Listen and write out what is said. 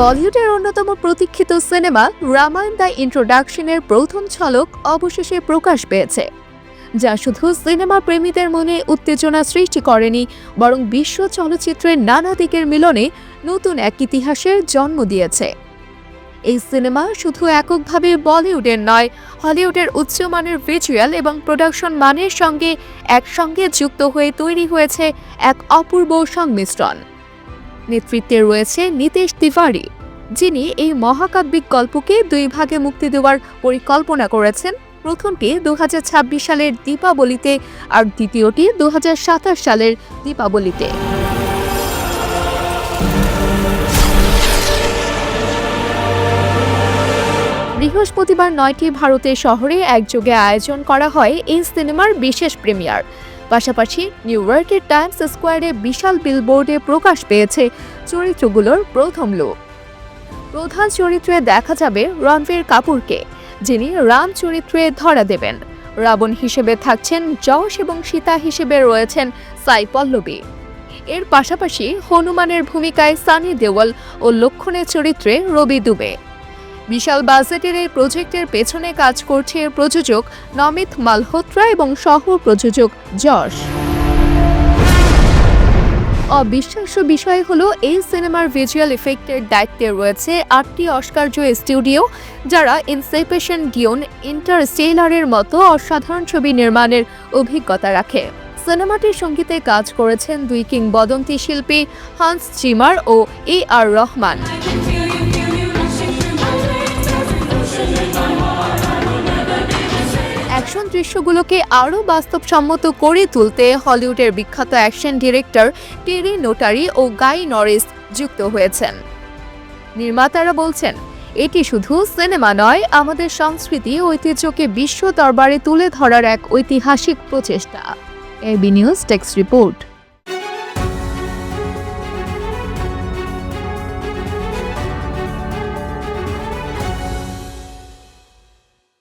বলিউডের অন্যতম প্রতীক্ষিত সিনেমা রামায়ণ দ্য ইন্ট্রোডাকশনের প্রথম ঝলক অবশেষে প্রকাশ পেয়েছে, যা শুধু সিনেমা প্রেমীদের মনে উত্তেজনা সৃষ্টি করেনি, বরং বিশ্ব চলচ্চিত্রের নানা দিকের মিলনে নতুন এক ইতিহাসের জন্ম দিয়েছে। এই সিনেমা শুধু এককভাবে বলিউডের নয়, হলিউডের উচ্চমানের ভিজুয়াল এবং প্রোডাকশন মানের সঙ্গে একসঙ্গে যুক্ত হয়ে তৈরি হয়েছে এক অপূর্ব সংমিশ্রণ। নেতৃত্বে রয়েছে নীতিশ তিওয়ারি, যিনি এই মহাকাব্যিক গল্পকে দুই ভাগে মুক্তি দেওয়ার পরিকল্পনা করেছেন। প্রথমটি দুহাজার ছাব্বিশ সালের দীপাবলিতে আর দ্বিতীয়টি দু সালের দীপাবলিতে। বৃহস্পতিবার নয়টি ভারতের শহরে একযোগে আয়োজন করা হয় এই সিনেমার বিশেষ প্রিমিয়ার। পাশাপাশি নিউ ইয়র্কের টাইমস স্কোয়ারে বিশাল বিলবোর্ডে প্রকাশ পেয়েছে চরিত্রগুলোর প্রথম লুক প্রধান চরিত্রে দেখা যাবে রণবীর কাপুরকে, যিনি রাম চরিত্রে ধরা দেবেন। রাবণ হিসেবে থাকছেন যশ এবং সীতা হিসেবে রয়েছেন সাই পল্লবী। এর পাশাপাশি হনুমানের ভূমিকায় সানি দেওয়াল ও লক্ষণের চরিত্রে রবি দুবে। বিশাল বাজেটের এই প্রজেক্টের পেছনে কাজ করছে এর প্রযোজক নমিত মালহোত্রা এবং সহ প্রযোজক যশ। অবিশ্বাস্য বিষয় হলো, এই সিনেমার ভিজুয়াল ইফেক্টের দায়িত্বে রয়েছে আটটি অস্কার জয়ী স্টুডিও, যারা ইনসেপেশন ডিওন ইন্টারস্টেলারের মতো অসাধারণ ছবি নির্মাণের অভিজ্ঞতা রাখে। সিনেমাটির সঙ্গীতে কাজ করেছেন দুই কিংবদন্তি শিল্পী হান্স চিমার ও এ আর রহমান। অ্যাকশন দৃশ্যগুলোকে আরও বাস্তবসম্মত করে তুলতে হলিউডের বিখ্যাত অ্যাকশন ডিরেক্টর টেরি নোটারি ও গাই নরিস যুক্ত হয়েছেন। নির্মাতারা বলছেন, এটি শুধু সিনেমা নয়, আমাদের সংস্কৃতি ঐতিহ্যকে বিশ্ব দরবারে তুলে ধরার এক ঐতিহাসিক প্রচেষ্টা। AB news text report.